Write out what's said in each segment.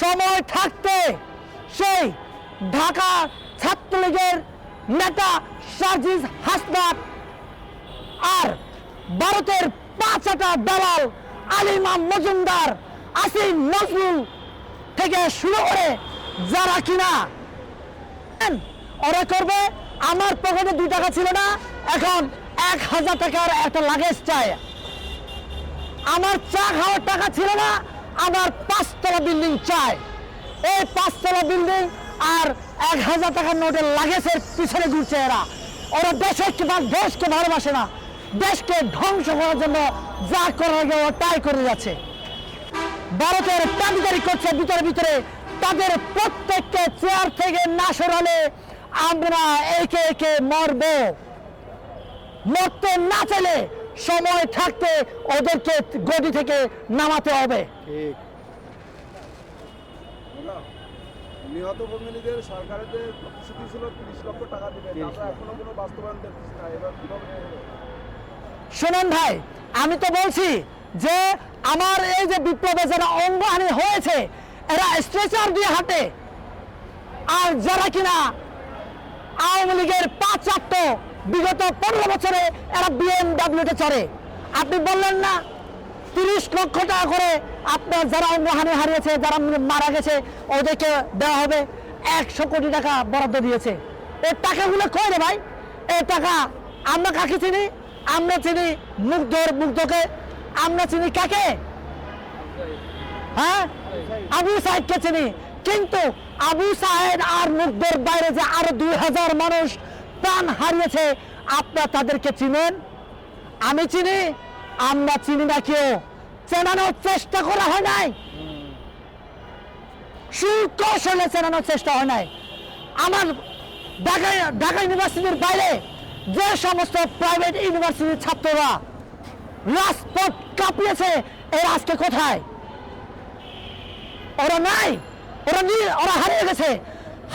সময় থাকতে সেই ঢাকা ছাত্রলীগের নেতা সাজিজ হাসনাত আর ভারতের পাঁচটা দালাল আলিমা মজুমদার আসিম নজরুল থেকে শুরু করে যারা কিনা ওরা করবে। আমার পকেটে দুই টাকা ছিল না, এখন এক হাজার টাকার একটা লাগেজ চাই। আমার চা খাওয়ার টাকা ছিল না আমার পাঁচতলা বিল্ডিং চাই। এই পাঁচতলা বিল্ডিং আর এক হাজার টাকার নোটের লাগেজের পিছনে ঘুরছে এরা। ওরা দেশকে বা দেশকে ভালোবাসে না। দেশকে ধ্বংস করার জন্য যা করার আগে ওরা তাই করে যাচ্ছে। ভারতের দাবিদারি করছে ভিতরে ভিতরে। তাদের প্রত্যেককে চেয়ার থেকে না সরালে আমরা একে একে মরব। মরতে না চাইলে সময় থাকতে ওদেরকে গদি থেকে নামাতে হবে। ঠিক। নিহত ফ্যামিলিদের সরকারের যে প্রতিশ্রুতি ছিল তিরিশ লক্ষ টাকা দিবে আমরা এখনও কোনো বাস্তবায়ন দেখতেছি না এবার কীভাবে শুনুন ভাই আমি তো বলছি যে আমার এই যে বিপ্লবে যারা অঙ্গহানি হয়েছে এরা স্ট্রেচার দিয়ে হাঁটে। আর যারা কিনা আওয়ামী লীগের পাঁচ আটট বিগত পনেরো বছরে এরা বিএমডাব্লিউতে চড়ে। আপনি বললেন না, তিরিশ লক্ষ টাকা করে আপনার যারা অঙ্গহানি হারিয়েছে, যারা মারা গেছে, ওদেরকে দেওয়া হবে। একশো কোটি টাকা বরাদ্দ দিয়েছে। এই টাকাগুলো কই রে ভাই? এই টাকা আমরা কাকে চিনি? আমরা চিনি মুগ্ধর মুগ্ধকে। আমরা চিনি কাকে? হ্যাঁ? আবু সাহেবকে চিনি। কিন্তু আবু সাহেব আর মুগ্ধর বাইরে যে আরও দুই হাজার মানুষ প্রাণ হারিয়েছে, আপনারা তাদেরকে চিনেন? আমি চিনি, আমরা চিনি না কেউ। চেনানোর চেষ্টা করা হয় নাই। সুকৌশলে চেনানোর চেষ্টা হয় নাই। আমার ঢাকা ঢাকা ইউনিভার্সিটির বাইরে যে সমস্ত প্রাইভেট ইউনিভার্সিটির ছাত্ররা রাজপথ কাঁপিয়েছে, এর আজকে কোথায়? ওরা নাই, ওরা ওরা হারিয়ে গেছে।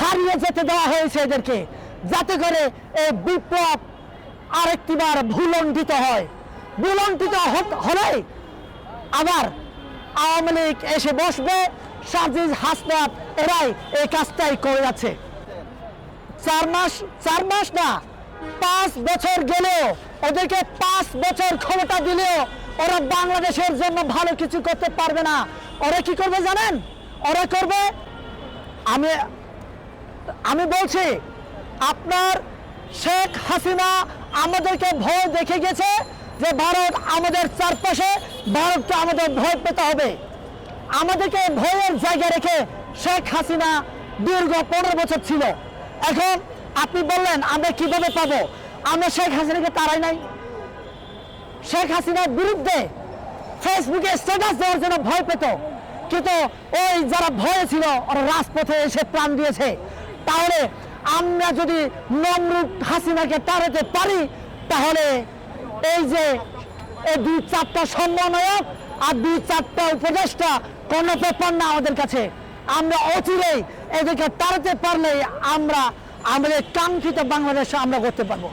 হারিয়ে যেতে দেওয়া হয়েছে এদেরকে। যাতে করে এই বিপ্লব আরেকটিবার ভুলণ্ঠিত হয়। ভুলণ্ঠিত হলেই আবার আওয়ামী লীগ এসে বসবে, সাজিজ হাসনাত এরাই এই কাজটাই করে যাচ্ছে। চার মাস চার মাস না, পাঁচ বছর গেলেও, ওদেরকে পাঁচ বছর ক্ষমতা দিলেও ওরা বাংলাদেশের জন্য ভালো কিছু করতে পারবে না। ওরা কি করবে জানেন? ওরা করবে আমি আমি বলছি আপনার শেখ হাসিনা আমাদেরকে ভয় দেখে গেছে যে ভারত আমাদের চারপাশে, ভারতকে আমাদের ভয় পেতে হবে। আমাদেরকে ভয়ের জায়গা রেখে শেখ হাসিনা দীর্ঘ পনেরো বছর ছিল। এখন আপনি বললেন, আমরা কীভাবে পাবো? আমরা শেখ হাসিনাকে তারাই নাই। শেখ হাসিনার বিরুদ্ধে ফেসবুকে স্ট্যাটাস দেওয়ার জন্য ভয় পেত। কিন্তু ওই যারা ভয়ে ছিল, ওরা রাজপথে এসে প্রাণ দিয়েছে। তাহলে আমরা যদি নমরুদ হাসিনাকে তাড়াতে পারি, তাহলে এই যে এই দুই চারটা সমন্বয়ক আর দুই চারটা উপদেষ্টা কোনো পেপার না আমাদের কাছে। আমরা অচিরেই এদেরকে তাড়াতে পারলে আমরা আমাদের কাঙ্ক্ষিত বাংলাদেশ আমরা করতে পারব।